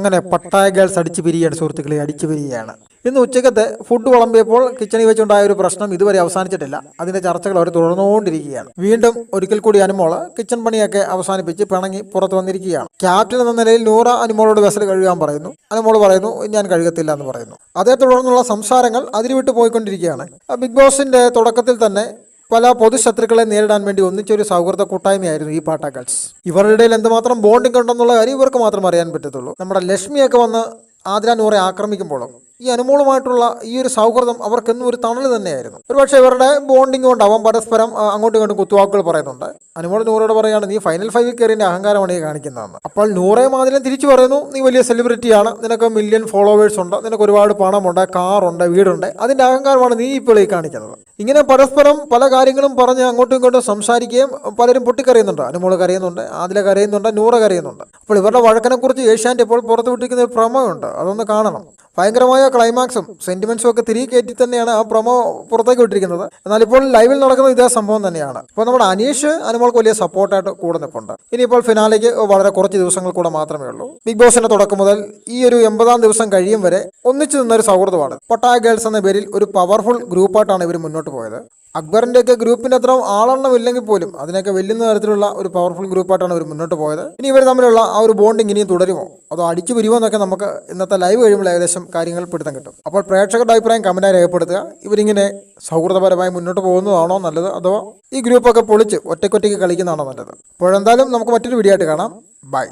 അങ്ങനെ Pattaya girls അടിച്ചു പിരിയാണ് സുഹൃത്തുക്കളെ അടിച്ചു പിരിയാണ്. ഇന്ന് ഉച്ചക്കത്തെ ഫുഡ് വിളമ്പിയപ്പോൾ കിച്ചണിൽ വെച്ചുണ്ടായ ഒരു പ്രശ്നം ഇതുവരെ അവസാനിച്ചിട്ടില്ല. അതിന്റെ ചർച്ചകൾ അവർ തുടർന്നുകൊണ്ടിരിക്കുകയാണ്. വീണ്ടും ഒരിക്കൽ കൂടി അനുമോൾ കിച്ചൺ പണിയൊക്കെ അവസാനിപ്പിച്ച് പിണങ്ങി പുറത്തു വന്നിരിക്കുകയാണ്. ക്യാപ്റ്റൻ എന്ന നിലയിൽ നൂറ അനുമോളോട് വെസൽ കഴുകാൻ പറയുന്നു. അനുമോൾ പറയുന്നു ഞാൻ കഴുകത്തില്ല എന്ന് പറയുന്നു. അതേ തുടർന്നുള്ള സംസാരങ്ങൾ അതിരുവിട്ട് പോയിക്കൊണ്ടിരിക്കുകയാണ്. ബിഗ് ബോസിന്റെ തുടക്കത്തിൽ തന്നെ പല പൊതുശത്രുക്കളെ നേരിടാൻ വേണ്ടി ഒന്നിച്ചൊരു സൗഹൃദ കൂട്ടായ്മയായിരുന്നു ഈ പാട്ടാക്കൾസ് ഇവരുടെ ഇടയിൽ എന്തുമാത്രം ബോണ്ടിംഗ് ഉണ്ടെന്നുള്ള കാര്യം ഇവർക്ക് മാത്രം അറിയാൻ പറ്റത്തുള്ളൂ. നമ്മുടെ ലക്ഷ്മിയൊക്കെ വന്ന് ആതിര നൂറെ ആക്രമിക്കുമ്പോഴും ഈ അനുമോളുമായിട്ടുള്ള ഈ ഒരു സൗഹൃദം അവർക്കെന്നും ഒരു തണൽ തന്നെയായിരുന്നു. ഒരുപക്ഷെ ഇവരുടെ ബോണ്ടിങ് കൊണ്ടാവാം പരസ്പരം അങ്ങോട്ടും ഇങ്ങോട്ടും കുത്തുവാക്കുകൾ പറയുന്നുണ്ട്. അനുമോൾ നൂറോട് പറയുകയാണ് നീ ഫൈനൽ ഫൈവിൽ കയറിന്റെ അഹങ്കാരമാണ് ഈ കാണിക്കുന്നതെന്ന്. അപ്പോൾ നൂറെ മാതിരം തിരിച്ചു പറയുന്നു നീ വലിയ സെലിബ്രിറ്റിയാണ് നിനക്ക് മില്യൺ ഫോളോവേഴ്സ് ഉണ്ട് നിനക്ക് ഒരുപാട് പണമുണ്ട് കാറുണ്ട് വീടുണ്ട് അതിന്റെ അഹങ്കാരമാണ് നീ ഇപ്പോൾ ഈ കാണിക്കുന്നത്. ഇങ്ങനെ പരസ്പരം പല കാര്യങ്ങളും പറഞ്ഞ് അങ്ങോട്ടും ഇങ്ങോട്ടും സംസാരിക്കുകയും പലരും പൊട്ടിക്കറിയുന്നുണ്ട് അനുമോൾ കരയുന്നുണ്ട് ആദില കരയുന്നുണ്ട് നൂറ കരയുന്നുണ്ട്. അപ്പോൾ ഇവരുടെ വഴക്കിനെ കുറിച്ച് ഏഷ്യാന്റെ ഇപ്പോൾ പുറത്തു വിട്ടിരിക്കുന്ന ഒരു പ്രമേയമുണ്ട് അതൊന്ന് കാണണം. ഭയങ്കരമായ ക്ലൈമാക്സും സെന്റിമെന്റ്സും ഒക്കെ തിരികെ കയറ്റി തന്നെയാണ് ആ പ്രൊമോ പുറത്തേക്ക് വിട്ടിരിക്കുന്നത്. എന്നാൽ ഇപ്പോൾ ലൈവിൽ നടക്കുന്ന ഇതേ സംഭവം തന്നെയാണ്. ഇപ്പോൾ നമ്മുടെ അനീഷ് അനുമോൾക്ക് വലിയ സപ്പോർട്ടായിട്ട് കൂടെ നിൽപ്പുണ്ട് ഇനിയിപ്പോൾ ഫിനാലേക്ക് വളരെ കുറച്ച് ദിവസങ്ങൾ കൂടെ മാത്രമേ ഉള്ളൂ. ബിഗ് ബോസിന്റെ തുടക്കം മുതൽ ഈ ഒരു എൺപതാം ദിവസം കഴിയും വരെ ഒന്നിച്ചു നിന്നൊരു സൗഹൃദമാണ്. പട്ടായ ഗേൾസ് എന്ന പേരിൽ ഒരു പവർഫുൾ ഗ്രൂപ്പായിട്ടാണ് ഇവർ മുന്നോട്ട് പോയത്. അക്ബറിന്റെയൊക്കെ ഗ്രൂപ്പിന്റെ അത്ര ആളെണ്ണം ഇല്ലെങ്കിൽ പോലും അതിനൊക്കെ വെല്ലുന്ന തരത്തിലുള്ള ഒരു പവർഫുൾ ഗ്രൂപ്പായിട്ടാണ് ഇവർ മുന്നോട്ട് പോയത്. ഇനി ഇവർ തമ്മിലുള്ള ആ ഒരു ബോണ്ടിങ് ഇനിയും തുടരുമോ? അതോ അടിച്ചു വരുമോ എന്നൊക്കെ നമുക്ക് ഇന്നത്തെ ലൈവ് കഴിയുമ്പോൾ ഏകദേശം കാര്യങ്ങൾ പിടുത്തം കിട്ടും. അപ്പോൾ പ്രേക്ഷകരുടെ അഭിപ്രായം കമന്റായി രേഖപ്പെടുത്തുക. ഇവരിങ്ങനെ സൗഹൃദപരമായി മുന്നോട്ട് പോകുന്നതാണോ നല്ലത്? അതോ ഈ ഗ്രൂപ്പൊക്കെ പൊളിച്ച് ഒറ്റയ്ക്കൊറ്റയ്ക്ക് കളിക്കുന്നതാണോ നല്ലത്? അപ്പോഴെന്തായാലും നമുക്ക് മറ്റൊരു വീഡിയോ ആയിട്ട് കാണാം. ബൈ